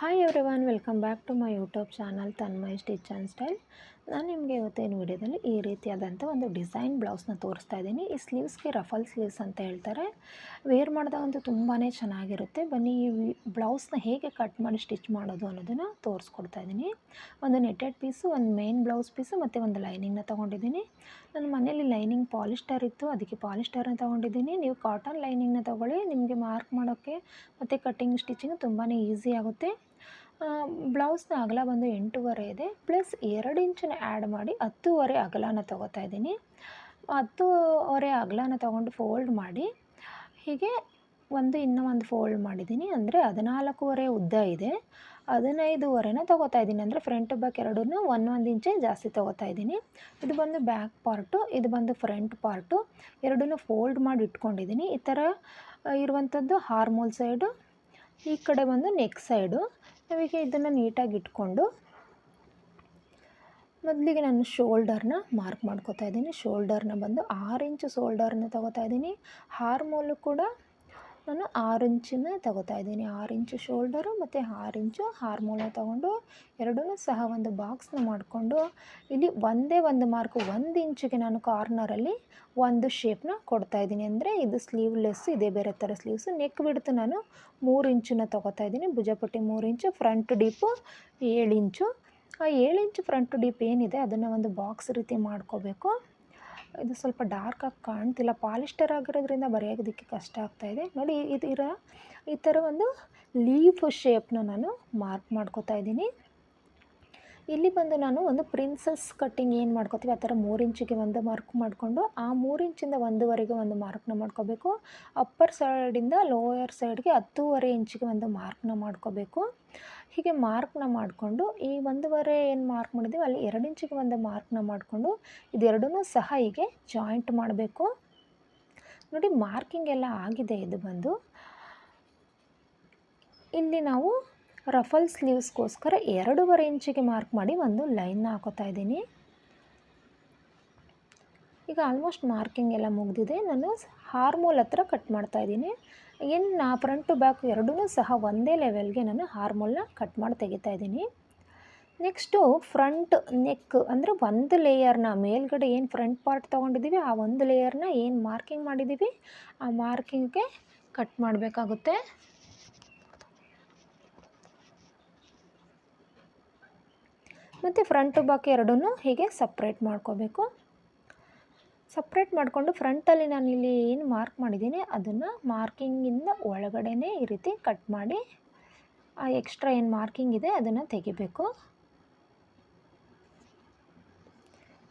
Hi every welcome back to my YouTube channel Tanmay stitch and style ನಾನು ನಿಮಗೆ ಇವತ್ತೇನು ವಿಡಿಯೋದಲ್ಲಿ ಈ ರೀತಿಯಾದಂಥ ಒಂದು ಡಿಸೈನ್ ಬ್ಲೌಸ್ನ ತೋರಿಸ್ತಾ ಇದ್ದೀನಿ. ಈ ಸ್ಲೀವ್ಸ್ಗೆ ರಫಲ್ ಸ್ಲೀವ್ಸ್ ಅಂತ ಹೇಳ್ತಾರೆ. ವೇರ್ ಮಾಡಿದಾಗಂತೂ ತುಂಬಾ ಚೆನ್ನಾಗಿರುತ್ತೆ. ಬನ್ನಿ, ಈ ಬ್ಲೌಸ್ನ ಹೇಗೆ ಕಟ್ ಮಾಡಿ ಸ್ಟಿಚ್ ಮಾಡೋದು ಅನ್ನೋದನ್ನು ತೋರಿಸ್ಕೊಡ್ತಾ ಇದ್ದೀನಿ. ಒಂದು ನೆಟೆಡ್ ಪೀಸು ಒಂದು ಮೇನ್ ಬ್ಲೌಸ್ ಪೀಸು ಮತ್ತು ಒಂದು ಲೈನಿಂಗ್ನ ತೊಗೊಂಡಿದ್ದೀನಿ. ನನ್ನ ಮನೇಲಿ ಲೈನಿಂಗ್ ಪಾಲಿಸ್ಟರ್ ಇತ್ತು, ಅದಕ್ಕೆ ಪಾಲಿಸ್ಟರ್ನ ತೊಗೊಂಡಿದ್ದೀನಿ. ನೀವು ಕಾಟನ್ ಲೈನಿಂಗ್ನ ತೊಗೊಳ್ಳಿ, ನಿಮಗೆ ಮಾರ್ಕ್ ಮಾಡೋಕ್ಕೆ ಮತ್ತು ಕಟ್ಟಿಂಗ್ ಸ್ಟಿಚಿಂಗ್ ತುಂಬಾ ಈಸಿ ಆಗುತ್ತೆ. ಬ್ಲೌಸ್ನ ಅಗಲ ಬಂದು ಎಂಟೂವರೆ ಇದೆ, ಪ್ಲಸ್ ಎರಡು ಇಂಚನ್ನ ಆ್ಯಡ್ ಮಾಡಿ ಹತ್ತೂವರೆ ಅಗಲನ ತೊಗೋತಾ ಇದ್ದೀನಿ. ಹತ್ತೂವರೆ ಅಗಲನ ತೊಗೊಂಡು ಫೋಲ್ಡ್ ಮಾಡಿ, ಹೀಗೆ ಒಂದು ಇನ್ನೂ ಒಂದು ಫೋಲ್ಡ್ ಮಾಡಿದ್ದೀನಿ. ಅಂದರೆ ಹದಿನಾಲ್ಕೂವರೆ ಉದ್ದ ಇದೆ. ಹದಿನೈದುವರೆನ ತೊಗೋತಾ ಇದ್ದೀನಿ. ಅಂದರೆ ಫ್ರಂಟ್ ಬ್ಯಾಕ್ ಎರಡೂ ಒಂದೊಂದು ಇಂಚೆ ಜಾಸ್ತಿ ತೊಗೋತಾ ಇದ್ದೀನಿ. ಇದು ಬಂದು ಬ್ಯಾಕ್ ಪಾರ್ಟು ಇದು ಬಂದು ಫ್ರಂಟ್ ಪಾರ್ಟು ಎರಡೂ ಫೋಲ್ಡ್ ಮಾಡಿ ಇಟ್ಕೊಂಡಿದ್ದೀನಿ. ಈ ಥರ ಇರುವಂಥದ್ದು ಹಾರ್ಮೋಲ್ ಸೈಡು ಈ ಕಡೆ ಬಂದು ನೆಕ್ ಸೈಡು ನಾವೀಗ ಇದನ್ನು ನೀಟಾಗಿ ಇಟ್ಕೊಂಡು ಮೊದಲಿಗೆ ನಾನು ಶೋಲ್ಡರ್ನ ಮಾರ್ಕ್ ಮಾಡ್ಕೋತಾ ಇದ್ದೀನಿ. ಶೋಲ್ಡರ್ನ ಬಂದು ಆರು ಇಂಚು ಶೋಲ್ಡರ್ನ ತೊಗೋತಾ ಇದ್ದೀನಿ. ಹಾರ್ಮೋಲು ಕೂಡ ನಾನು ಆರು ಇಂಚನ್ನ ತಗೋತಾ ಇದ್ದೀನಿ. ಆರು ಇಂಚು ಶೋಲ್ಡರು ಮತ್ತು ಆರು ಇಂಚು ಹಾರ್ಮೋಲ ತಗೊಂಡು ಎರಡೂ ಸಹ ಒಂದು ಬಾಕ್ಸ್ನ ಮಾಡಿಕೊಂಡು ಇಲ್ಲಿ ಒಂದೇ ಒಂದು ಮಾರ್ಕ್ ಒಂದು ಇಂಚಿಗೆ ನಾನು ಕಾರ್ನರಲ್ಲಿ ಒಂದು ಶೇಪ್ನ ಕೊಡ್ತಾ ಇದ್ದೀನಿ. ಅಂದರೆ ಇದು ಸ್ಲೀವ್ಲೆಸ್ ಇದೆ, ಬೇರೆ ಥರ ಸ್ಲೀವ್ಸು ನೆಕ್ ಬಿಡ್ತು ನಾನು ಮೂರು ಇಂಚನ್ನ ತೊಗೋತಾ ಇದ್ದೀನಿ. ಭುಜಪಟ್ಟಿ ಮೂರು ಇಂಚು ಫ್ರಂಟ್ ಡೀಪು ಏಳು ಇಂಚು. ಆ ಏಳು ಇಂಚು ಫ್ರಂಟ್ ಡೀಪ್ ಏನಿದೆ ಅದನ್ನು ಒಂದು ಬಾಕ್ಸ್ ರೀತಿ ಮಾಡ್ಕೋಬೇಕು. ಇದು ಸ್ವಲ್ಪ ಡಾರ್ಕಾಗಿ ಕಾಣ್ತಿಲ್ಲ. ಪಾಲಿಸ್ಟರ್ ಆಗಿರೋದ್ರಿಂದ ಬರೆಯೋದಕ್ಕೆ ಕಷ್ಟ ಆಗ್ತಾಯಿದೆ ನೋಡಿ, ಇದು ಇರೋ, ಈ ಥರ ಒಂದು ಲೀಫ್ ಶೇಪ್ನ ನಾನು ಮಾರ್ಕ್ ಮಾಡ್ಕೋತಾ ಇದ್ದೀನಿ. ಇಲ್ಲಿ ಬಂದು ನಾನು ಒಂದು ಪ್ರಿನ್ಸಸ್ ಕಟ್ಟಿಂಗ್ ಏನು ಮಾಡ್ಕೋತೀವಿ, ಆ ಥರ ಮೂರು ಇಂಚಿಗೆ ಒಂದು ಮಾರ್ಕ್ ಮಾಡಿಕೊಂಡು, ಆ ಮೂರು ಇಂಚಿಂದ ಒಂದೂವರೆಗೆ ಒಂದು ಮಾರ್ಕ್ನ ಮಾಡ್ಕೋಬೇಕು. ಅಪ್ಪರ್ ಸೈಡಿಂದ ಲೋಯರ್ ಸೈಡ್ಗೆ ಹತ್ತೂವರೆ ಇಂಚಿಗೆ ಒಂದು ಮಾರ್ಕ್ನ ಮಾಡ್ಕೋಬೇಕು. ಹೀಗೆ ಮಾರ್ಕ್ನ ಮಾಡಿಕೊಂಡು ಈ ಒಂದೂವರೆ ಏನು ಮಾರ್ಕ್ ಮಾಡಿದ್ದೀವಿ ಅಲ್ಲಿ ಎರಡು ಇಂಚಿಗೆ ಒಂದು ಮಾರ್ಕ್ನ ಮಾಡಿಕೊಂಡು ಇದೆರಡೂ ಸಹ ಹೀಗೆ ಜಾಯಿಂಟ್ ಮಾಡಬೇಕು. ನೋಡಿ ಮಾರ್ಕಿಂಗ್ ಎಲ್ಲ ಆಗಿದೆ ಇದು ಬಂದು. ಇಲ್ಲಿ ನಾವು ರಫಲ್ ಸ್ಲೀವ್ಸ್ಗೋಸ್ಕರ ಎರಡೂವರೆ ಇಂಚಿಗೆ ಮಾರ್ಕ್ ಮಾಡಿ ಒಂದು ಲೈನ್ನ ಹಾಕೋತಾ ಇದ್ದೀನಿ. ಈಗ ಆಲ್ಮೋಸ್ಟ್ ಮಾರ್ಕಿಂಗ್ ಎಲ್ಲ ಮುಗಿದಿದೆ. ನಾನು ಹಾರ್ಮೋಲ್ ಹತ್ರ ಕಟ್ ಮಾಡ್ತಾ ಇದ್ದೀನಿ. ಏನು ಫ್ರಂಟ್ ಬ್ಯಾಕ್ ಎರಡೂ ಸಹ ಒಂದೇ ಲೆವೆಲ್ಗೆ ನಾನು ಹಾರ್ಮೋಲ್ನ ಕಟ್ ಮಾಡಿ ತೆಗಿತಾ ಇದ್ದೀನಿ. ನೆಕ್ಸ್ಟು ಫ್ರಂಟ್ ನೆಕ್ ಅಂದರೆ ಒಂದು ಲೇಯರ್ನ ಮೇಲ್ಗಡೆ ಏನು ಫ್ರಂಟ್ ಪಾರ್ಟ್ ತೊಗೊಂಡಿದ್ದೀವಿ ಆ ಒಂದು ಲೇಯರ್ನ ಏನು ಮಾರ್ಕಿಂಗ್ ಮಾಡಿದ್ದೀವಿ ಆ ಮಾರ್ಕಿಂಗ್ಗೆ ಕಟ್ ಮಾಡಬೇಕಾಗುತ್ತೆ. ಮತ್ತು ಫ್ರಂಟ್ ಬಾಕಿ ಎರಡೂ ಹೀಗೆ ಸಪ್ರೇಟ್ ಮಾಡ್ಕೋಬೇಕು. ಸಪ್ರೇಟ್ ಮಾಡಿಕೊಂಡು ಫ್ರಂಟಲ್ಲಿ ನಾನು ಇಲ್ಲಿ ಏನು ಮಾರ್ಕ್ ಮಾಡಿದ್ದೀನಿ, ಅದನ್ನು ಮಾರ್ಕಿಂಗಿಂದ ಒಳಗಡೆನೇ ಈ ರೀತಿ ಕಟ್ ಮಾಡಿ ಆ ಎಕ್ಸ್ಟ್ರಾ ಏನು ಮಾರ್ಕಿಂಗ್ ಇದೆ ಅದನ್ನು ತೆಗಿಬೇಕು.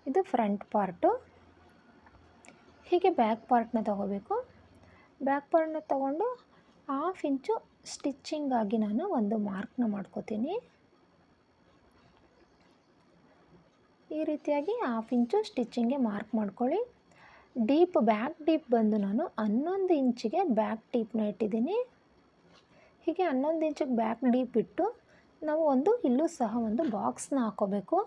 ಇದು ಫ್ರಂಟ್ ಪಾರ್ಟು. ಹೀಗೆ ಬ್ಯಾಕ್ ಪಾರ್ಟ್ನ ತಗೋಬೇಕು. ಬ್ಯಾಕ್ ಪಾರ್ಟ್ನ ತಗೊಂಡು ಹಾಫ್ ಇಂಚು ಸ್ಟಿಚ್ಚಿಂಗಾಗಿ ನಾನು ಒಂದು ಮಾರ್ಕ್ನ ಮಾಡ್ಕೋತೀನಿ. ಈ ರೀತಿಯಾಗಿ ಹಾಫ್ ಇಂಚು ಸ್ಟಿಚ್ಚಿಂಗ್ಗೆ ಮಾರ್ಕ್ ಮಾಡ್ಕೊಳ್ಳಿ. ಡೀಪ್ ಬ್ಯಾಕ್ ಡೀಪ್ ಬಂದು ನಾನು ಹನ್ನೊಂದು ಇಂಚಿಗೆ ಬ್ಯಾಕ್ ಡೀಪ್ನ ಇಟ್ಟಿದ್ದೀನಿ. ಹೀಗೆ ಹನ್ನೊಂದು ಇಂಚಿಗೆ ಬ್ಯಾಕ್ ಡೀಪ್ ಇಟ್ಟು ನಾವು ಒಂದು ಇಲ್ಲೂ ಸಹ ಒಂದು ಬಾಕ್ಸ್ನ ಹಾಕೋಬೇಕು.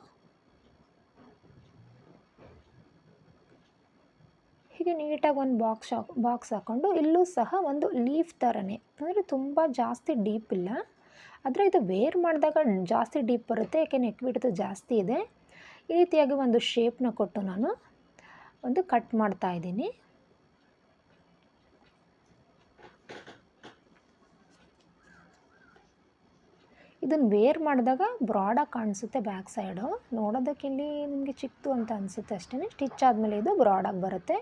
ಹೀಗೆ ನೀಟಾಗಿ ಒಂದು ಬಾಕ್ಸ್ ಬಾಕ್ಸ್ ಹಾಕ್ಕೊಂಡು ಇಲ್ಲೂ ಸಹ ಒಂದು ಲೀಫ್ ಥರನೇ ಅಂದರೆ ತುಂಬ ಜಾಸ್ತಿ ಡೀಪ್ ಇಲ್ಲ. ಆದರೆ ಇದು ವೇರ್ ಮಾಡಿದಾಗ ಜಾಸ್ತಿ ಡೀಪ್ ಬರುತ್ತೆ ಯಾಕೆ ನೆಕ್ ಬಿಡ್ದು ಜಾಸ್ತಿ ಇದೆ. ಈ ರೀತಿಯಾಗಿ ಒಂದು ಶೇಪ್ನ ಕೊಟ್ಟು ನಾನು ಒಂದು ಕಟ್ ಮಾಡ್ತಾ ಇದ್ದೀನಿ. ಇದನ್ನು ವೇರ್ ಮಾಡಿದಾಗ ಬ್ರಾಡಾಗಿ ಕಾಣಿಸುತ್ತೆ ಬ್ಯಾಕ್ ಸೈಡು ನೋಡೋದಕ್ಕೆ ಇಲ್ಲಿ ನಿಮಗೆ ಚಿಕ್ಕದು ಅಂತ ಅನಿಸುತ್ತೆ ಅಷ್ಟೇ ಸ್ಟಿಚ್ ಆದಮೇಲೆ ಇದು ಬ್ರಾಡಾಗಿ ಬರುತ್ತೆ.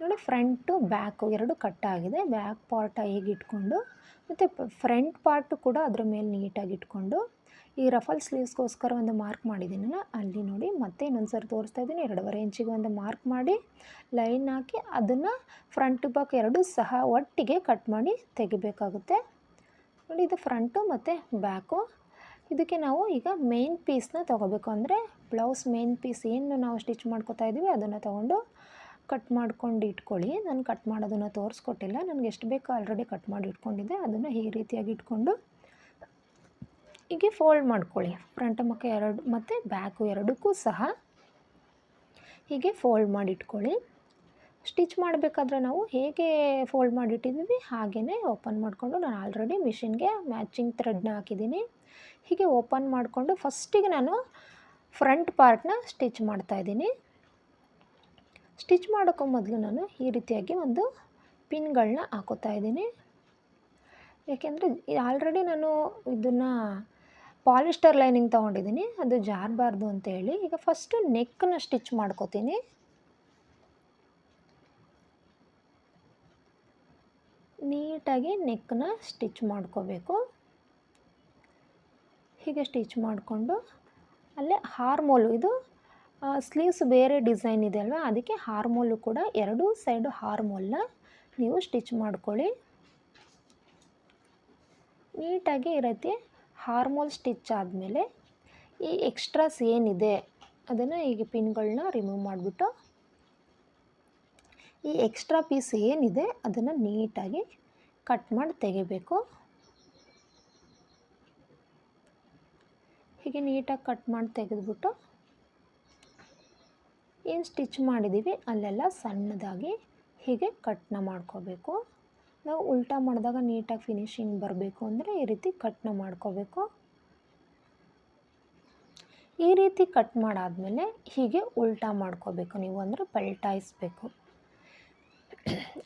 ನೋಡಿ ಫ್ರಂಟು ಬ್ಯಾಕು ಎರಡು ಕಟ್ಟಾಗಿದೆ ಬ್ಯಾಕ್ ಪಾರ್ಟ್ ಹೇಗಿಟ್ಕೊಂಡು, ಮತ್ತು ಫ್ರಂಟ್ ಪಾರ್ಟು ಕೂಡ ಅದ್ರ ಮೇಲೆ ನೀಟಾಗಿ ಇಟ್ಕೊಂಡು ಈ ರಫಲ್ ಸ್ಲೀವ್ಸ್ಗೋಸ್ಕರ ಒಂದು ಮಾರ್ಕ್ ಮಾಡಿದ್ದೀನಲ್ಲ ಅಲ್ಲಿ ನೋಡಿ ಮತ್ತೆ ಇನ್ನೊಂದು ಸರಿ ತೋರಿಸ್ತಾ ಇದ್ದೀನಿ. ಎರಡೂವರೆ ಇಂಚಿಗೆ ಒಂದು ಮಾರ್ಕ್ ಮಾಡಿ ಲೈನ್ ಹಾಕಿ ಅದನ್ನು ಫ್ರಂಟ್ ಬ್ಯಾಕ್ ಎರಡೂ ಸಹ ಒಟ್ಟಿಗೆ ಕಟ್ ಮಾಡಿ ತೆಗಿಬೇಕಾಗುತ್ತೆ. ನೋಡಿ ಇದು ಫ್ರಂಟು ಮತ್ತು ಬ್ಯಾಕು. ಇದಕ್ಕೆ ನಾವು ಈಗ ಮೇನ್ ಪೀಸ್ನ ತೊಗೋಬೇಕು ಅಂದರೆ ಬ್ಲೌಸ್ ಮೇನ್ ಪೀಸ್ ಏನು ನಾವು ಸ್ಟಿಚ್ ಮಾಡ್ಕೋತಾ ಇದ್ದೀವಿ ಅದನ್ನು ತೊಗೊಂಡು ಕಟ್ ಮಾಡ್ಕೊಂಡು ಇಟ್ಕೊಳ್ಳಿ. ನಾನು ಕಟ್ ಮಾಡೋದನ್ನು ತೋರಿಸ್ಕೊಟ್ಟಿಲ್ಲ. ನನಗೆ ಎಷ್ಟು ಬೇಕೋ ಆಲ್ರೆಡಿ ಕಟ್ ಮಾಡಿ ಇಟ್ಕೊಂಡಿದ್ದೆ. ಅದನ್ನು ಈ ರೀತಿಯಾಗಿ ಇಟ್ಕೊಂಡು ಹೀಗೆ ಫೋಲ್ಡ್ ಮಾಡ್ಕೊಳ್ಳಿ. ಫ್ರಂಟ್ ಮಕ್ಕ ಎರಡು, ಮತ್ತು ಬ್ಯಾಕು ಎರಡಕ್ಕೂ ಸಹ ಹೀಗೆ ಫೋಲ್ಡ್ ಮಾಡಿಟ್ಕೊಳ್ಳಿ. ಸ್ಟಿಚ್ ಮಾಡಬೇಕಾದ್ರೆ ನಾವು ಹೇಗೆ ಫೋಲ್ಡ್ ಮಾಡಿಟ್ಟಿದ್ದೀವಿ? ಹಾಗೆಯೇ ಓಪನ್ ಮಾಡಿಕೊಂಡು ನಾನು ಆಲ್ರೆಡಿ ಮಿಷಿನ್ಗೆ ಮ್ಯಾಚಿಂಗ್ ಥ್ರೆಡ್ನ ಹಾಕಿದ್ದೀನಿ. ಹೀಗೆ ಓಪನ್ ಮಾಡಿಕೊಂಡು ಫಸ್ಟಿಗೆ ನಾನು ಫ್ರಂಟ್ ಪಾರ್ಟ್ನ ಸ್ಟಿಚ್ ಮಾಡ್ತಾಯಿದ್ದೀನಿ ಸ್ಟಿಚ್ ಮಾಡೋಕ್ಕೂ ಮೊದಲು ನಾನು ಈ ರೀತಿಯಾಗಿ ಒಂದು ಪಿನ್ಗಳನ್ನ ಹಾಕೋತಾ ಇದ್ದೀನಿ. ಯಾಕೆಂದರೆ ಆಲ್ರೆಡಿ ನಾನು ಇದನ್ನು ಪಾಲಿಸ್ಟರ್ ಲೈನಿಂಗ್ ತೊಗೊಂಡಿದ್ದೀನಿ, ಅದು ಜಾರಬಾರ್ದು ಅಂತೇಳಿ. ಈಗ ಫಸ್ಟು ನೆಕ್ಕನ್ನ ಸ್ಟಿಚ್ ಮಾಡ್ಕೋತೀನಿ. ನೀಟಾಗಿ ನೆಕ್ಕನ್ನ ಸ್ಟಿಚ್ ಮಾಡ್ಕೋಬೇಕು. ಹೀಗೆ ಸ್ಟಿಚ್ ಮಾಡಿಕೊಂಡು, ಅಲ್ಲೇ ಹಾರ್ಮೋಲು ಇದು ಸ್ಲೀವ್ಸ್ ಬೇರೆ ಡಿಸೈನ್ ಇದೆ ಅಲ್ವಾ, ಅದಕ್ಕೆ ಹಾರ್ಮೋಲು ಕೂಡ ಎರಡೂ ಸೈಡು ಹಾರ್ಮೋಲ್ನ ನೀವು ಸ್ಟಿಚ್ ಮಾಡ್ಕೊಳ್ಳಿ. ನೀಟಾಗಿ ಈ ರೀತಿ ಹಾರ್ಮೋಲ್ ಸ್ಟಿಚ್ ಆದಮೇಲೆ ಈ ಎಕ್ಸ್ಟ್ರಾಸ್ ಏನಿದೆ ಅದನ್ನು ಈಗ ಪಿನ್ಗಳನ್ನ ರಿಮೂವ್ ಮಾಡಿಬಿಟ್ಟು ಈ ಎಕ್ಸ್ಟ್ರಾ ಪೀಸ್ ಏನಿದೆ ಅದನ್ನು ನೀಟಾಗಿ ಕಟ್ ಮಾಡಿ ತೆಗಿಬೇಕು. ಹೀಗೆ ನೀಟಾಗಿ ಕಟ್ ಮಾಡಿ ತೆಗೆದುಬಿಟ್ಟು ಏನು ಸ್ಟಿಚ್ ಮಾಡಿದ್ದೀವಿ ಅಲ್ಲೆಲ್ಲ ಸಣ್ಣದಾಗಿ ಹೀಗೆ ಕಟ್ನ ಮಾಡ್ಕೋಬೇಕು. ನಾವು ಉಲ್ಟಾ ಮಾಡಿದಾಗ ನೀಟಾಗಿ ಫಿನಿಶಿಂಗ್ ಬರಬೇಕು ಅಂದರೆ ಈ ರೀತಿ ಕಟ್ನ ಮಾಡ್ಕೋಬೇಕು. ಈ ರೀತಿ ಕಟ್ ಮಾಡಾದಮೇಲೆ ಹೀಗೆ ಉಲ್ಟಾ ಮಾಡ್ಕೋಬೇಕು ನೀವು ಅಂದರೆ ಪಲ್ಟಾಯಿಸ್ಬೇಕು.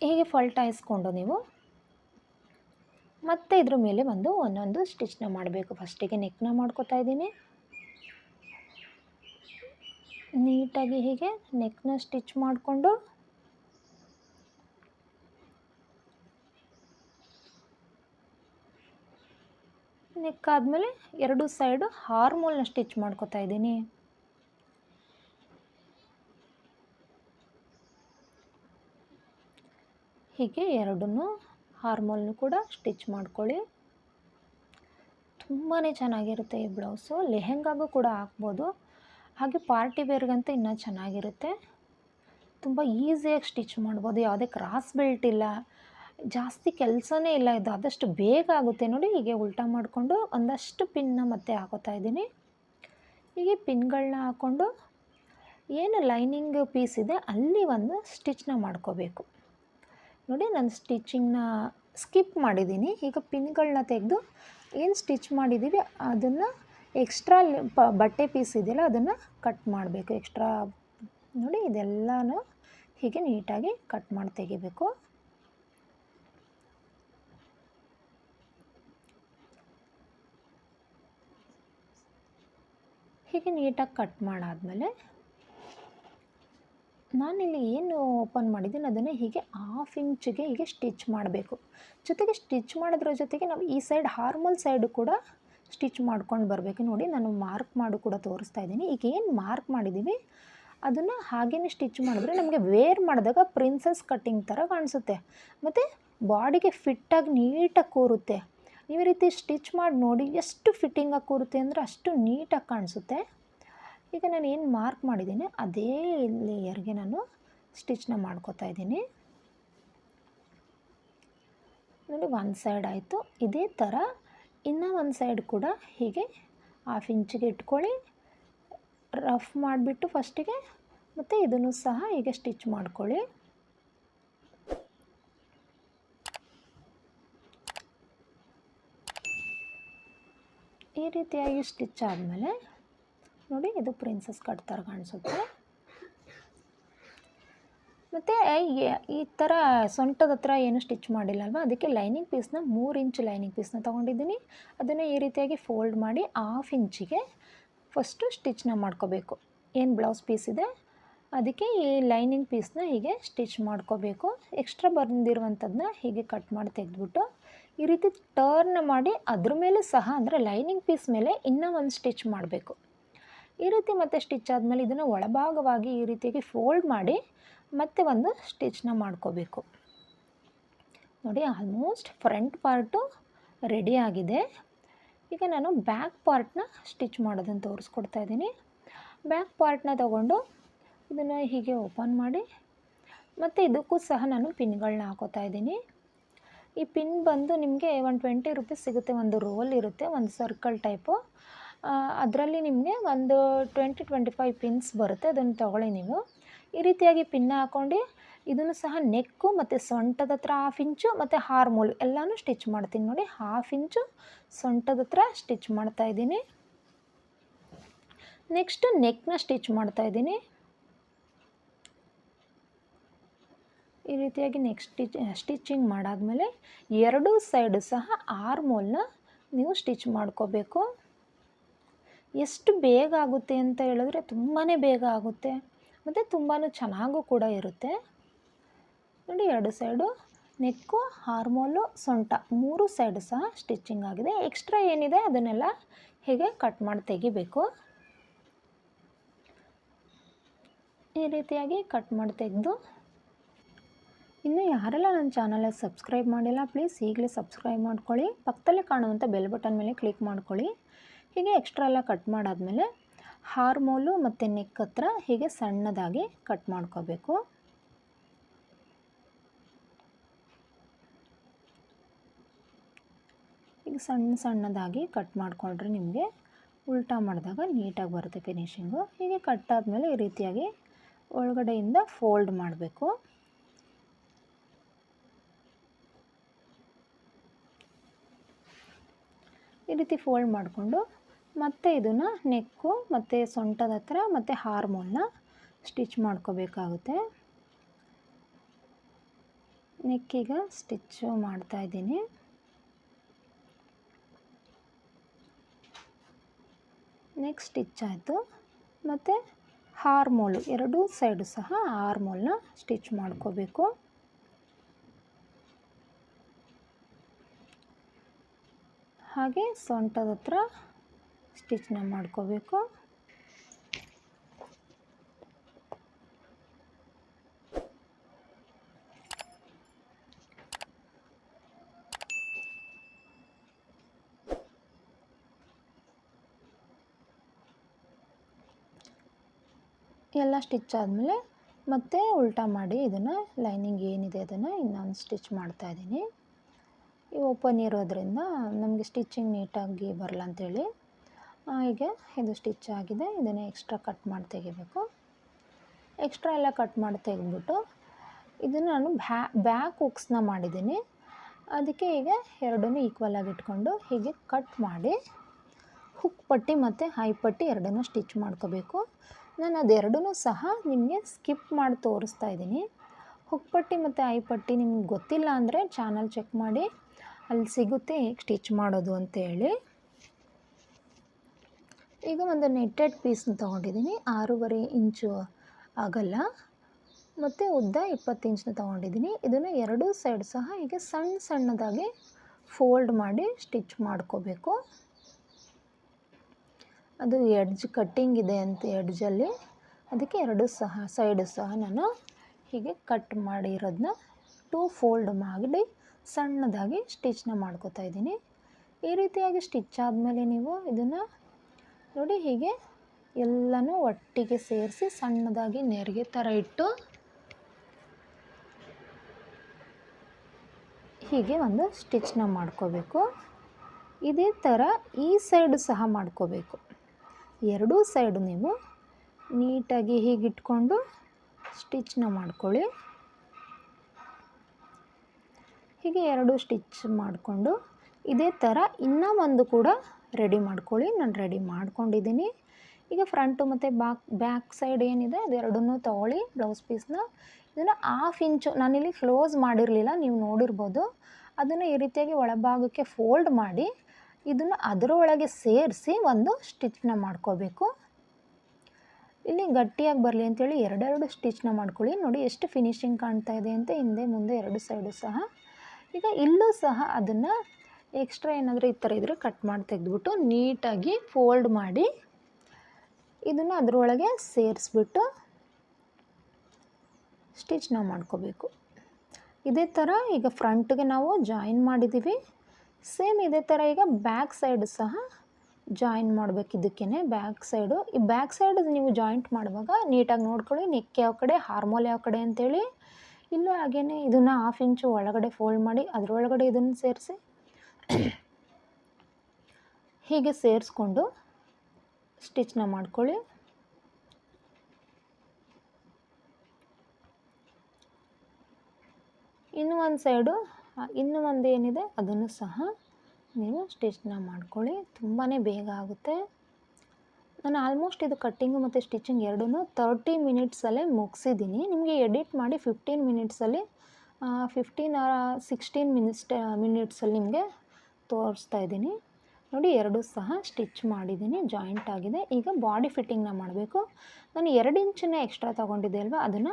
ಹೀಗೆ ಪಲ್ಟಾಯಿಸ್ಕೊಂಡು ನೀವು ಮತ್ತೆ ಇದ್ರ ಮೇಲೆ ಬಂದು ಒಂದೊಂದು ಸ್ಟಿಚ್ನ ಮಾಡಬೇಕು. ಫಸ್ಟಿಗೆ ನೆಕ್ನ ಮಾಡ್ಕೋತಾ ಇದ್ದೀನಿ. ನೀಟಾಗಿ ಹೀಗೆ ನೆಕ್ನ ಸ್ಟಿಚ್ ಮಾಡಿಕೊಂಡು ನೆಕ್ ಆದಮೇಲೆ ಎರಡು ಸೈಡು ಹಾರ್ಮೋಲ್ನ ಸ್ಟಿಚ್ ಮಾಡ್ಕೋತಾ ಇದ್ದೀನಿ. ಹೀಗೆ ಎರಡನ್ನೂ ಹಾರ್ಮೋಲ್ನು ಕೂಡ ಸ್ಟಿಚ್ ಮಾಡ್ಕೊಳ್ಳಿ. ತುಂಬಾ ಚೆನ್ನಾಗಿರುತ್ತೆ ಈ ಬ್ಲೌಸು. ಲೆಹೆಂಗಾಗೂ ಕೂಡ ಹಾಕ್ಬೋದು. ಹಾಗೆ ಪಾರ್ಟಿ ವೇರ್ಗಂತೂ ಇನ್ನೂ ಚೆನ್ನಾಗಿರುತ್ತೆ. ತುಂಬ ಈಸಿಯಾಗಿ ಸ್ಟಿಚ್ ಮಾಡ್ಬೋದು. ಯಾವುದೇ ಕ್ರಾಸ್ ಬೆಲ್ಟ್ ಇಲ್ಲ. ಜಾಸ್ತಿ ಕೆಲಸನೇ ಇಲ್ಲ ಇದು. ಆದಷ್ಟು ಬೇಗ ಆಗುತ್ತೆ ನೋಡಿ. ಹೀಗೆ ಉಲ್ಟಾ ಮಾಡಿಕೊಂಡು ಒಂದಷ್ಟು ಪಿನ್ನ ಮತ್ತೆ ಹಾಕೋತಾ ಇದ್ದೀನಿ. ಹೀಗೆ ಪಿನ್ಗಳನ್ನ ಹಾಕ್ಕೊಂಡು ಏನು ಲೈನಿಂಗ್ ಪೀಸ್ ಇದೆ ಅಲ್ಲಿ ಒಂದು ಸ್ಟಿಚ್ನ ಮಾಡ್ಕೋಬೇಕು. ನೋಡಿ, ನಾನು ಸ್ಟಿಚಿಂಗ್ನ ಸ್ಕಿಪ್ ಮಾಡಿದ್ದೀನಿ. ಈಗ ಪಿನ್ಗಳನ್ನ ತೆಗೆದು ಏನು ಸ್ಟಿಚ್ ಮಾಡಿದ್ದೀವಿ ಅದನ್ನು ಎಕ್ಸ್ಟ್ರಾ ಬಟ್ಟೆ ಪೀಸ್ ಇದೆಯಲ್ಲ, ಅದನ್ನು ಕಟ್ ಮಾಡಬೇಕು. ಎಕ್ಸ್ಟ್ರಾ ನೋಡಿ, ಇದೆಲ್ಲನೂ ಹೀಗೆ ನೀಟಾಗಿ ಕಟ್ ಮಾಡಿ ತೆಗಿಬೇಕು. ಹೀಗೆ ನೀಟಾಗಿ ಕಟ್ ಮಾಡಾದಮೇಲೆ ನಾನಿಲ್ಲಿ ಏನು ಓಪನ್ ಮಾಡಿದ್ದೀನಿ ಅದನ್ನು ಹೀಗೆ ಹಾಫ್ ಇಂಚಿಗೆ ಹೀಗೆ ಸ್ಟಿಚ್ ಮಾಡಬೇಕು. ಜೊತೆಗೆ ಸ್ಟಿಚ್ ಮಾಡೋದ್ರ ಜೊತೆಗೆ ನಾವು ಈ ಸೈಡ್ ಹಾರ್ಮಲ್ ಸೈಡು ಕೂಡ ಸ್ಟಿಚ್ ಮಾಡ್ಕೊಂಡು ಬರಬೇಕು. ನೋಡಿ, ನಾನು ಮಾರ್ಕ್ ಮಾಡು ಕೂಡ ತೋರಿಸ್ತಾ ಇದ್ದೀನಿ. ಈಗ ಏನು ಮಾರ್ಕ್ ಮಾಡಿದ್ದೀವಿ ಅದನ್ನು ಹಾಗೇ ಸ್ಟಿಚ್ ಮಾಡಿದ್ರೆ ನಮಗೆ ವೇರ್ ಮಾಡಿದಾಗ ಪ್ರಿನ್ಸಸ್ ಕಟ್ಟಿಂಗ್ ಥರ ಕಾಣಿಸುತ್ತೆ. ಮತ್ತು ಬಾಡಿಗೆ ಫಿಟ್ಟಾಗಿ ನೀಟಾಗಿ ಕೂರುತ್ತೆ. ಈ ರೀತಿ ಸ್ಟಿಚ್ ಮಾಡಿ ನೋಡಿ ಎಷ್ಟು ಫಿಟ್ಟಿಂಗಾಗಿ ಕೂರುತ್ತೆ ಅಂದರೆ ಅಷ್ಟು ನೀಟಾಗಿ ಕಾಣಿಸುತ್ತೆ. ಈಗ ನಾನು ಏನು ಮಾರ್ಕ್ ಮಾಡಿದ್ದೀನಿ, ಅದೇ ಲೇಯರ್ಗೆ ನಾನು ಸ್ಟಿಚ್ನ ಮಾಡ್ಕೋತಾ ಇದ್ದೀನಿ. ನೋಡಿ, ಒಂದು ಸೈಡ್ ಆಯಿತು. ಇದೇ ಥರ ಇನ್ನೂ ಒಂದು ಸೈಡ್ ಕೂಡ ಹೀಗೆ ಹಾಫ್ ಇಂಚಿಗೆ ಇಟ್ಕೊಳ್ಳಿ. ರಫ್ ಮಾಡಿಬಿಟ್ಟು ಫಸ್ಟಿಗೆ ಮತ್ತು ಇದನ್ನು ಸಹ ಹೀಗೆ ಸ್ಟಿಚ್ ಮಾಡ್ಕೊಳ್ಳಿ. ಈ ರೀತಿಯಾಗಿ ಸ್ಟಿಚ್ ಆದಮೇಲೆ ನೋಡಿ ಇದು ಪ್ರಿನ್ಸಸ್ ಕಟ್ ಥರ ಕಾಣಿಸುತ್ತೆ. ಮತ್ತು ಈ ಥರ ಸೊಂಟದ ಹತ್ರ ಏನು ಸ್ಟಿಚ್ ಮಾಡಿಲ್ಲ ಅಲ್ವಾ ಅದಕ್ಕೆ ಲೈನಿಂಗ್ ಪೀಸ್ನ ಮೂರು ಇಂಚ್ ಲೈನಿಂಗ್ ಪೀಸ್ನ ತೊಗೊಂಡಿದ್ದೀನಿ. ಅದನ್ನು ಈ ರೀತಿಯಾಗಿ ಫೋಲ್ಡ್ ಮಾಡಿ ಹಾಫ್ ಇಂಚಿಗೆ ಫಸ್ಟು ಸ್ಟಿಚ್ನ ಮಾಡ್ಕೋಬೇಕು. ಏನು ಬ್ಲೌಸ್ ಪೀಸ್ ಇದೆ, ಅದಕ್ಕೆ ಈ ಲೈನಿಂಗ್ ಪೀಸ್ನ ಹೀಗೆ ಸ್ಟಿಚ್ ಮಾಡ್ಕೋಬೇಕು. ಎಕ್ಸ್ಟ್ರಾ ಬಂದಿರುವಂಥದ್ದನ್ನ ಹೀಗೆ ಕಟ್ ಮಾಡಿ ತೆಗೆದ್ಬಿಟ್ಟು ಈ ರೀತಿ ಟರ್ನ್ ಮಾಡಿ ಅದ್ರ ಮೇಲೆ ಸಹ ಅಂದರೆ ಲೈನಿಂಗ್ ಪೀಸ್ ಮೇಲೆ ಇನ್ನೂ ಒಂದು ಸ್ಟಿಚ್ ಮಾಡಬೇಕು. ಈ ರೀತಿ ಮತ್ತೆ ಸ್ಟಿಚ್ ಆದಮೇಲೆ ಇದನ್ನು ಒಳಭಾಗವಾಗಿ ಈ ರೀತಿಯಾಗಿ ಫೋಲ್ಡ್ ಮಾಡಿ ಮತ್ತೆ ಒಂದು ಸ್ಟಿಚ್ನ ಮಾಡ್ಕೋಬೇಕು. ನೋಡಿ ಆಲ್ಮೋಸ್ಟ್ ಫ್ರಂಟ್ ಪಾರ್ಟು ರೆಡಿ ಆಗಿದೆ. ಈಗ ನಾನು ಬ್ಯಾಕ್ ಪಾರ್ಟ್ನ ಸ್ಟಿಚ್ ಮಾಡೋದನ್ನು ತೋರಿಸ್ಕೊಡ್ತಾ ಇದ್ದೀನಿ. ಬ್ಯಾಕ್ ಪಾರ್ಟ್ನ ತಗೊಂಡು ಇದನ್ನು ಹೀಗೆ ಓಪನ್ ಮಾಡಿ ಮತ್ತು ಇದಕ್ಕೂ ಸಹ ನಾನು ಪಿನ್ಗಳನ್ನ ಹಾಕೋತಾ ಇದ್ದೀನಿ. ಈ ಪಿನ್ ಬಂದು ನಿಮಗೆ ಒನ್ ಟ್ವೆಂಟಿ ರುಪೀಸ್ ಸಿಗುತ್ತೆ, ಒಂದು ರೋಲ್ ಇರುತ್ತೆ, ಒಂದು ಸರ್ಕಲ್ ಟೈಪು ಅದರಲ್ಲಿ ನಿಮಗೆ ಒಂದು ಟ್ವೆಂಟಿ ಟ್ವೆಂಟಿ ಫೈವ್ ಪಿನ್ಸ್ ಬರುತ್ತೆ, ಅದನ್ನು ತೊಗೊಳ್ಳಿ ನೀವು. ಈ ರೀತಿಯಾಗಿ ಪಿನ್ ಹಾಕ್ಕೊಂಡು ಇದನ್ನು ಸಹ ನೆಕ್ಕು ಮತ್ತು ಸೊಂಟದ ಹತ್ರ ಹಾಫ್ ಇಂಚು ಮತ್ತು ಹಾರ್ಮೋಲ್ ಎಲ್ಲನೂ ಸ್ಟಿಚ್ ಮಾಡ್ತೀನಿ ನೋಡಿ. ಹಾಫ್ ಇಂಚು ಸೊಂಟದ ಹತ್ರ ಸ್ಟಿಚ್ ಮಾಡ್ತಾಯಿದ್ದೀನಿ ನೆಕ್ಸ್ಟ್ ನೆಕ್ನ ಸ್ಟಿಚ್ ಮಾಡ್ತಾ ಈ ರೀತಿಯಾಗಿ ನೆಕ್ಸ್ಟ್ ಸ್ಟಿಚ್ ಸ್ಟಿಚಿಂಗ್ ಮಾಡಾದಮೇಲೆ ಎರಡೂ ಸೈಡು ಸಹ ಆರ್ಮೋಲ್ನ ನೀವು ಸ್ಟಿಚ್ ಮಾಡ್ಕೋಬೇಕು. ಎಷ್ಟು ಬೇಗ ಆಗುತ್ತೆ ಅಂತ ಹೇಳಿದ್ರೆ ತುಂಬಾ ಬೇಗ ಆಗುತ್ತೆ. ಮತ್ತು ತುಂಬಾ ಚೆನ್ನಾಗೂ ಕೂಡ ಇರುತ್ತೆ. ನೋಡಿ ಎರಡು ಸೈಡು ನೆಕ್ಕು ಹಾರ್ಮೋಲು ಸೊಂಟ ಮೂರು ಸೈಡು ಸಹ ಸ್ಟಿಚಿಂಗ್ ಆಗಿದೆ. ಎಕ್ಸ್ಟ್ರಾ ಏನಿದೆ ಅದನ್ನೆಲ್ಲ ಹೇಗೆ ಕಟ್ ಮಾಡಿ ತೆಗಿಬೇಕು? ಈ ರೀತಿಯಾಗಿ ಕಟ್ ಮಾಡಿ ತೆಗೆದು ಇನ್ನು ಯಾರೆಲ್ಲ ನನ್ನ ಚಾನಲ್ ಸಬ್ಸ್ಕ್ರೈಬ್ ಮಾಡಿಲ್ಲ ಪ್ಲೀಸ್ ಈಗಲೇ ಸಬ್ಸ್ಕ್ರೈಬ್ ಮಾಡ್ಕೊಳ್ಳಿ. ಪಕ್ಕದಲ್ಲೇ ಕಾಣುವಂಥ ಬೆಲ್ ಬಟನ್ ಮೇಲೆ ಕ್ಲಿಕ್ ಮಾಡ್ಕೊಳ್ಳಿ. ಹೀಗೆ ಎಕ್ಸ್ಟ್ರಾ ಎಲ್ಲ ಕಟ್ ಮಾಡಾದಮೇಲೆ ಹಾರ್ಮೋಲು ಮತ್ತು ನೆಕ್ ಹತ್ರ ಹೀಗೆ ಸಣ್ಣದಾಗಿ ಕಟ್ ಮಾಡ್ಕೋಬೇಕು. ಈಗ ಸಣ್ಣ ಸಣ್ಣದಾಗಿ ಕಟ್ ಮಾಡಿಕೊಂಡ್ರೆ ನಿಮಗೆ ಉಲ್ಟಾ ಮಾಡಿದಾಗ ನೀಟಾಗಿ ಬರುತ್ತೆ ಫಿನಿಶಿಂಗು ಹೀಗೆ ಕಟ್ ಆದಮೇಲೆ ಈ ರೀತಿಯಾಗಿ ಒಳಗಡೆಯಿಂದ ಫೋಲ್ಡ್ ಮಾಡಬೇಕು. ಈ ರೀತಿ ಫೋಲ್ಡ್ ಮಾಡಿಕೊಂಡು ಮತ್ತೆ ಇದನ್ನು ನೆಕ್ಕು ಮತ್ತು ಸೊಂಟದ ಹತ್ರ ಮತ್ತು ಹಾರ್ಮೋನ್ನ ಸ್ಟಿಚ್ ಮಾಡ್ಕೋಬೇಕಾಗುತ್ತೆ. ನೆಕ್ಕಿಗೆ ಸ್ಟಿಚ್ಚು ಮಾಡ್ತಾಯಿದ್ದೀನಿ ನೆಕ್ ಸ್ಟಿಚ್ ಆಯಿತು. ಮತ್ತು ಹಾರ್ಮೋಲು ಎರಡೂ ಸೈಡು ಸಹ ಹಾರ್ಮೋಲ್ನ ಸ್ಟಿಚ್ ಮಾಡ್ಕೋಬೇಕು. ಹಾಗೆ ಸೊಂಟದ ಹತ್ರ ಸ್ಟಿಚ್ನ ಮಾಡ್ಕೋಬೇಕು. ಎಲ್ಲ ಸ್ಟಿಚ್ ಆದಮೇಲೆ ಮತ್ತೆ ಉಲ್ಟಾ ಮಾಡಿ ಇದನ್ನು ಲೈನಿಂಗ್ ಏನಿದೆ ಅದನ್ನು ಇನ್ನೊಂದು ಸ್ಟಿಚ್ ಮಾಡ್ತಾಯಿದ್ದೀನಿ ಈ ಓಪನ್ ಇರೋದ್ರಿಂದ ನಮಗೆ ಸ್ಟಿಚಿಂಗ್ ನೀಟಾಗಿ ಬರಲ್ಲ ಅಂಥೇಳಿ ಹೀಗೆ ಇದು ಸ್ಟಿಚ್ ಆಗಿದೆ. ಇದನ್ನು ಎಕ್ಸ್ಟ್ರಾ ಕಟ್ ಮಾಡಿ ತೆಗಿಬೇಕು. ಎಕ್ಸ್ಟ್ರಾ ಎಲ್ಲ ಕಟ್ ಮಾಡಿ ತೆಗೆದ್ಬಿಟ್ಟು ಇದನ್ನು ನಾನು ಬ್ಯಾ, ಬ್ಯಾಕ್ ಹುಕ್ಸ್ನ ಮಾಡಿದ್ದೀನಿ. ಅದಕ್ಕೆ ಈಗ ಎರಡನ್ನೂ ಈಕ್ವಲ್ ಆಗಿ ಇಟ್ಕೊಂಡು ಹೀಗೆ ಕಟ್ ಮಾಡಿ ಹುಕ್ ಪಟ್ಟಿ ಮತ್ತು ಹೈ ಪಟ್ಟಿ ಎರಡನ್ನೂ ಸ್ಟಿಚ್ ಮಾಡ್ಕೋಬೇಕು. ನಾನು ಅದೆರಡೂ ಸಹ ನಿಮಗೆ ಸ್ಕಿಪ್ ಮಾಡಿ ತೋರಿಸ್ತಾ ಇದ್ದೀನಿ. ಹುಕ್ ಪಟ್ಟಿ ಮತ್ತು ಐ ಪಟ್ಟಿ ನಿಮ್ಗೆ ಗೊತ್ತಿಲ್ಲ ಅಂದರೆ ಚಾನಲ್ ಚೆಕ್ ಮಾಡಿ. ಅಲ್ಲಿ ಸಿಗುತ್ತೆ ಸ್ಟಿಚ್ ಮಾಡೋದು ಅಂತೇಳಿ ಈಗ ಒಂದು ನೆಟ್ಟೆಡ್ ಪೀಸ್ನ ತೊಗೊಂಡಿದ್ದೀನಿ, ಆರೂವರೆ ಇಂಚು ಆಗಲ್ಲ. ಮತ್ತು ಉದ್ದ ಇಪ್ಪತ್ತು ಇಂಚನ್ನ ತೊಗೊಂಡಿದ್ದೀನಿ. ಇದನ್ನು ಎರಡೂ ಸೈಡ್ ಸಹ ಹೀಗೆ ಸಣ್ಣ ಸಣ್ಣದಾಗಿ ಫೋಲ್ಡ್ ಮಾಡಿ ಸ್ಟಿಚ್ ಮಾಡ್ಕೋಬೇಕು. ಅದು ಎಡ್ಜ್ ಕಟ್ಟಿಂಗ್ ಇದೆ ಅಂತ ಎಡ್ಜಲ್ಲಿ ಅದಕ್ಕೆ ಎರಡು ಸಹ ಸೈಡು ಸಹ ನಾನು ಹೀಗೆ ಕಟ್ ಮಾಡಿರೋದನ್ನ ಟೂ ಫೋಲ್ಡ್ ಮಾಡಿ ಸಣ್ಣದಾಗಿ ಸ್ಟಿಚ್ನ ಮಾಡ್ಕೋತಾ ಇದ್ದೀನಿ. ಈ ರೀತಿಯಾಗಿ ಸ್ಟಿಚ್ ಆದಮೇಲೆ ನೀವು ಇದನ್ನು ನೋಡಿ ಹೀಗೆ ಎಲ್ಲನೂ ಒಟ್ಟಿಗೆ ಸೇರಿಸಿ ಸಣ್ಣದಾಗಿ ನೆರಿಗೆ ಥರ ಇಟ್ಟು ಹೀಗೆ ಒಂದು ಸ್ಟಿಚ್ನ ಮಾಡ್ಕೋಬೇಕು. ಇದೇ ಥರ ಈ ಸೈಡು ಸಹ ಮಾಡ್ಕೋಬೇಕು. ಎರಡೂ ಸೈಡು ನೀವು ನೀಟಾಗಿ ಹೀಗಿಟ್ಕೊಂಡು ಸ್ಟಿಚ್ನ ಮಾಡ್ಕೊಳ್ಳಿ. ಹೀಗೆ ಎರಡು ಸ್ಟಿಚ್ ಮಾಡಿಕೊಂಡು ಇದೇ ಥರ ಇನ್ನೂ ಒಂದು ಕೂಡ ರೆಡಿ ಮಾಡ್ಕೊಳ್ಳಿ. ನಾನು ರೆಡಿ ಮಾಡ್ಕೊಂಡಿದ್ದೀನಿ. ಈಗ ಫ್ರಂಟು ಮತ್ತು ಬ್ಯಾಕ್ ಬ್ಯಾಕ್ ಸೈಡ್ ಏನಿದೆ ಅದೆರಡನ್ನೂ ತೊಗೊಳ್ಳಿ ಬ್ಲೌಸ್ ಪೀಸ್ನ ಇದನ್ನು ಹಾಫ್ ಇಂಚು ನಾನಿಲ್ಲಿ ಕ್ಲೋಸ್ ಮಾಡಿರಲಿಲ್ಲ, ನೀವು ನೋಡಿರ್ಬೋದು. ಅದನ್ನು ಈ ರೀತಿಯಾಗಿ ಒಳಭಾಗಕ್ಕೆ ಫೋಲ್ಡ್ ಮಾಡಿ ಇದನ್ನು ಅದರೊಳಗೆ ಸೇರಿಸಿ ಒಂದು ಸ್ಟಿಚ್ನ ಮಾಡ್ಕೋಬೇಕು. ಇಲ್ಲಿ ಗಟ್ಟಿಯಾಗಿ ಬರಲಿ ಅಂತೇಳಿ ಎರಡೆರಡು ಸ್ಟಿಚ್ನ ಮಾಡ್ಕೊಳ್ಳಿ. ನೋಡಿ ಎಷ್ಟು ಫಿನಿಶಿಂಗ್ ಕಾಣ್ತಾ ಇದೆ ಅಂತ ಹಿಂದೆ ಮುಂದೆ ಎರಡು ಸೈಡು ಸಹ. ಈಗ ಇಲ್ಲೂ ಸಹ ಅದನ್ನು ಎಕ್ಸ್ಟ್ರಾ ಏನಾದರೂ ಈ ಥರ ಇದ್ದರೆ ಕಟ್ ಮಾಡಿ ತೆಗೆದ್ಬಿಟ್ಟು ನೀಟಾಗಿ ಫೋಲ್ಡ್ ಮಾಡಿ ಇದನ್ನು ಅದರೊಳಗೆ ಸೇರಿಸ್ಬಿಟ್ಟು ಸ್ಟಿಚ್ ನಾವು ಮಾಡ್ಕೋಬೇಕು. ಇದೇ ಥರ ಈಗ ಫ್ರಂಟ್ಗೆ ನಾವು ಜಾಯಿನ್ ಮಾಡಿದ್ದೀವಿ ಸೇಮ್ ಇದೇ ಥರ ಈಗ ಬ್ಯಾಕ್ ಸೈಡ್ ಸಹ ಜಾಯಿನ್ ಮಾಡಬೇಕು ಇದಕ್ಕೇ ಬ್ಯಾಕ್ ಸೈಡು ಈ ಬ್ಯಾಕ್ ಸೈಡ್ ನೀವು ಜಾಯಿಂಟ್ ಮಾಡುವಾಗ ನೀಟಾಗಿ ನೋಡ್ಕೊಳ್ಳಿ ನೆಕ್ ಯಾವ ಕಡೆ ಹಾರ್ಮೋಲ್ ಯಾವ ಕಡೆ ಅಂತೇಳಿ. ಇಲ್ಲೂ ಹಾಗೇ ಇದನ್ನು ಹಾಫ್ ಇಂಚು ಒಳಗಡೆ ಫೋಲ್ಡ್ ಮಾಡಿ ಅದರೊಳಗಡೆ ಇದನ್ನು ಸೇರಿಸಿ ಹೀಗೆ ಸೇರಿಸ್ಕೊಂಡು ಸ್ಟಿಚ್ನ ಮಾಡ್ಕೊಳ್ಳಿ. ಇನ್ನು ಒಂದು ಸೈಡು ಇನ್ನು ಒಂದು ಏನಿದೆ ಅದನ್ನು ಸಹ ನೀವು ಸ್ಟಿಚ್ನ ಮಾಡ್ಕೊಳ್ಳಿ. ತುಂಬಾ ಬೇಗ ಆಗುತ್ತೆ. ನಾನು ಆಲ್ಮೋಸ್ಟ್ ಇದು ಕಟ್ಟಿಂಗು ಮತ್ತು ಸ್ಟಿಚಿಂಗ್ ಎರಡೂ ತರ್ಟಿ ಮಿನಿಟ್ಸಲ್ಲೇ ಮುಗಿಸಿದ್ದೀನಿ. ನಿಮಗೆ ಎಡಿಟ್ ಮಾಡಿ ಫಿಫ್ಟೀನ್ ಮಿನಿಟ್ಸಲ್ಲಿ ಫಿಫ್ಟೀನ್ ಸಿಕ್ಸ್ಟೀನ್ ಮಿನಿಟ್ಸ್ ಮಿನಿಟ್ಸಲ್ಲಿ ನಿಮಗೆ ತೋರಿಸ್ತಾ ಇದ್ದೀನಿ. ನೋಡಿ, ಎರಡೂ ಸಹ ಸ್ಟಿಚ್ ಮಾಡಿದ್ದೀನಿ ಜಾಯಿಂಟ್ ಆಗಿದೆ. ಈಗ ಬಾಡಿ ಫಿಟ್ಟಿಂಗ್ನ ಮಾಡಬೇಕು. ನಾನು ಎರಡು ಇಂಚನ್ನ ಎಕ್ಸ್ಟ್ರಾ ತೊಗೊಂಡಿದ್ದೆ ಅಲ್ವಾ? ಅದನ್ನು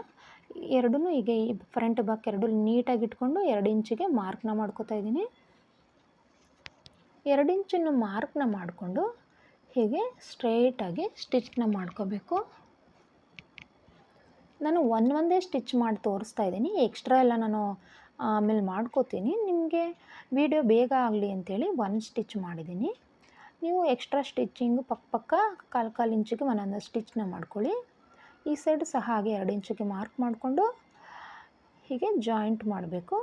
ಎರಡೂ ಈಗ ಈ ಫ್ರಂಟ್ ಬಾಕ್ ಎರಡೂ ನೀಟಾಗಿ ಇಟ್ಕೊಂಡು ಎರಡು ಇಂಚಿಗೆ ಮಾರ್ಕ್ನ ಮಾಡ್ಕೋತಾ ಇದ್ದೀನಿ. ಎರಡು ಇಂಚನ್ನು ಮಾರ್ಕ್ನ ಮಾಡಿಕೊಂಡು ಹೀಗೆ ಸ್ಟ್ರೈಟಾಗಿ ಸ್ಟಿಚ್ನ ಮಾಡ್ಕೋಬೇಕು? ನಾನು ಒಂದು ಒಂದೇ ಸ್ಟಿಚ್ ಮಾಡಿ ತೋರಿಸ್ತಾ ಇದ್ದೀನಿ. ಎಕ್ಸ್ಟ್ರಾ ಎಲ್ಲ ನಾನು ಆಮೇಲೆ ಮಾಡ್ಕೋತೀನಿ. ನಿಮಗೆ ವಿಡಿಯೋ ಬೇಗ ಆಗಲಿ ಅಂಥೇಳಿ ಒನ್ ಸ್ಟಿಚ್ ಮಾಡಿದ್ದೀನಿ. ನೀವು ಎಕ್ಸ್ಟ್ರಾ ಸ್ಟಿಚ್ಚಿಂಗು ಪಕ್ಕ ಪಕ್ಕ ಕಾಲು ಕಾಲು ಇಂಚಿಗೆ ಒಂದೊಂದು ಸ್ಟಿಚ್ನ ಮಾಡ್ಕೊಳ್ಳಿ. ಈ ಸೈಡ್ ಸಹ ಹಾಗೆ ಎರಡು ಇಂಚಿಗೆ ಮಾರ್ಕ್ ಮಾಡಿಕೊಂಡು ಹೀಗೆ ಜಾಯಿಂಟ್ ಮಾಡಬೇಕು.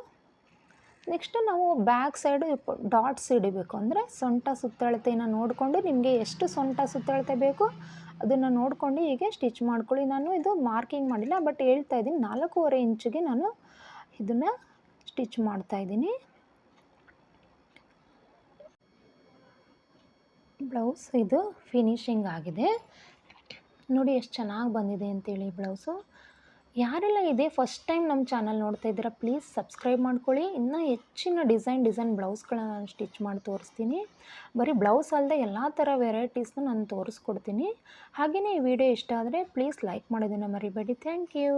ನೆಕ್ಸ್ಟು ನಾವು ಬ್ಯಾಕ್ ಸೈಡು ಡಾಟ್ಸ್ ಹಿಡಿಬೇಕು ಅಂದರೆ ಸೊಂಟ ಸುತ್ತಳತೆಯನ್ನು ನೋಡಿಕೊಂಡು ನಿಮಗೆ ಎಷ್ಟು ಸೊಂಟ ಸುತ್ತಳತೆ ಬೇಕು, ಅದನ್ನು ನೋಡಿಕೊಂಡು ಹೀಗೆ ಸ್ಟಿಚ್ ಮಾಡ್ಕೊಳ್ಳಿ. ನಾನು ಇದು ಮಾರ್ಕಿಂಗ್ ಮಾಡಿಲ್ಲ ಬಟ್ ಹೇಳ್ತಾ ಇದ್ದೀನಿ. ನಾಲ್ಕೂವರೆ ಇಂಚಿಗೆ ನಾನು ಇದನ್ನು ಸ್ಟಿಚ್ ಮಾಡ್ತಾ ಇದ್ದೀನಿ. ಬ್ಲೌಸ್ ಇದು ಫಿನಿಶಿಂಗ್ ಆಗಿದೆ. ನೋಡಿ, ಎಷ್ಟು ಚೆನ್ನಾಗಿ ಬಂದಿದೆ ಅಂತೇಳಿ ಬ್ಲೌಸು ಯಾರೆಲ್ಲ ಇದೆ ಫಸ್ಟ್ ಟೈಮ್ ನಮ್ಮ ಚಾನಲ್ ನೋಡ್ತಾ ಇದ್ದೀರಾ ಪ್ಲೀಸ್ ಸಬ್ಸ್ಕ್ರೈಬ್ ಮಾಡ್ಕೊಳ್ಳಿ. ಇನ್ನೂ ಹೆಚ್ಚಿನ ಡಿಸೈನ್ ಡಿಸೈನ್ ಬ್ಲೌಸ್ಗಳನ್ನ ನಾನು ಸ್ಟಿಚ್ ಮಾಡಿ ತೋರಿಸ್ತೀನಿ. ಬರೀ ಬ್ಲೌಸ್ ಅಲ್ಲದೆ ಎಲ್ಲ ಥರ ವೆರೈಟೀಸ್ನ ನಾನು ತೋರಿಸ್ಕೊಡ್ತೀನಿ. ಹಾಗೆಯೇ ಈ ವಿಡಿಯೋ ಇಷ್ಟ ಆದರೆ ಪ್ಲೀಸ್ ಲೈಕ್ ಮಾಡೋದನ್ನು ಮರಿಬೇಡಿ. Thank you